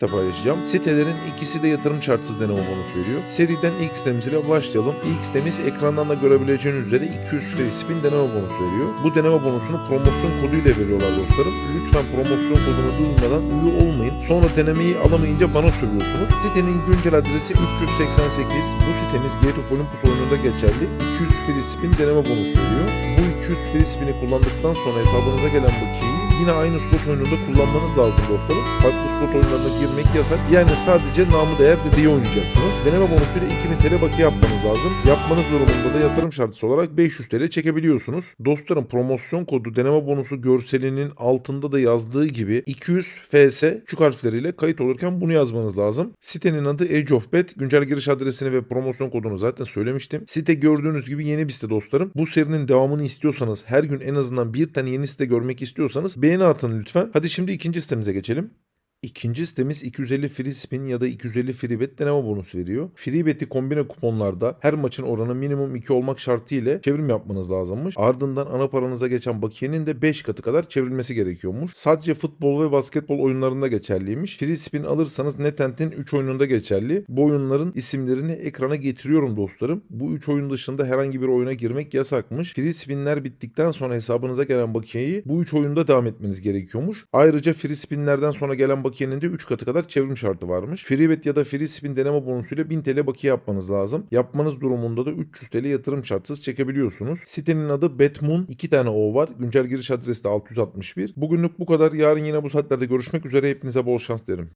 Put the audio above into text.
de paylaşacağım. Sitelerin ikisi de yatırım şartsız deneme bonusu veriyor. Seriden ilk sitemizle başlayalım. İlk sitemiz ekrandan da görebileceğiniz üzere 200 free spin deneme bonusu veriyor. Bu deneme bonusunu promosyon koduyla veriyorlar dostlarım. Lütfen promosyon kodunu duymadan üye olmayın. Sonra denemeyi alamayınca bana sövüyorsunuz. Sitenin güncel adresi 388. Bu sitemiz Gate of Olympus oyununda geçerli. 200 free spin deneme bonusu veriyor. Bu 200 free spin'i kullandıktan sonra hesabınıza gelen bakiyeyi yine aynı slot oyununda kullanmanız lazım dostlarım. Farklı slot oyunlarına girmek yasak. Yani sadece namı değer dediği oynayacaksınız. Deneme bonusuyla 2000 TL bakiye yapmanız lazım. Yapmanız durumunda da yatırım şartısı olarak 500 TL çekebiliyorsunuz. Dostlarım promosyon kodu deneme bonusu görselinin altında da yazdığı gibi 200 FS küçük harfleriyle kayıt olurken bunu yazmanız lazım. Sitenin adı Edge of Bet. Güncel giriş adresini ve promosyon kodunu zaten söylemiştim. Site gördüğünüz gibi yeni bir site dostlarım. Bu serinin devamını istiyorsanız her gün en azından bir tane yeni site görmek istiyorsanız beğeni atın lütfen. Hadi şimdi ikinci sitemize geçelim. İkinci sitemiz 250 free spin ya da 250 free bet deneme bonusu veriyor. Free bet'i kombine kuponlarda her maçın oranı minimum 2 olmak şartı ile çevrim yapmanız lazımmış. Ardından ana paranıza geçen bakiyenin de 5 katı kadar çevrilmesi gerekiyormuş. Sadece futbol ve basketbol oyunlarında geçerliymiş. Free spin alırsanız NetEnt'in 3 oyununda geçerli. Bu oyunların isimlerini ekrana getiriyorum dostlarım. Bu 3 oyun dışında herhangi bir oyuna girmek yasakmış. Free spinler bittikten sonra hesabınıza gelen bakiyeyi bu 3 oyunda devam etmeniz gerekiyormuş. Ayrıca free spinlerden sonra gelen bakiyenin de 3 katı kadar çevrim şartı varmış. Freebet ya da free spin deneme bonusuyla 1000 TL bakiye yapmanız lazım. Yapmanız durumunda da 300 TL yatırım şartsız çekebiliyorsunuz. Sitenin adı Betmoon. 2 tane O var. Güncel giriş adresi de 661. Bugünlük bu kadar. Yarın yine bu saatlerde görüşmek üzere. Hepinize bol şans derim.